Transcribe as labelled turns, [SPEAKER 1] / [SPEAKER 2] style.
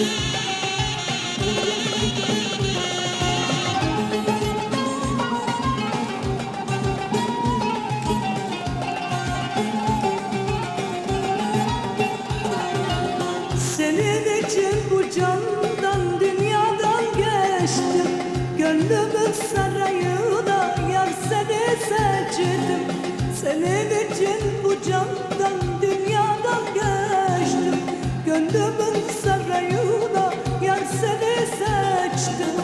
[SPEAKER 1] Senin için bu candan dünyadan geçtim. Gönlümün sarayına aşkına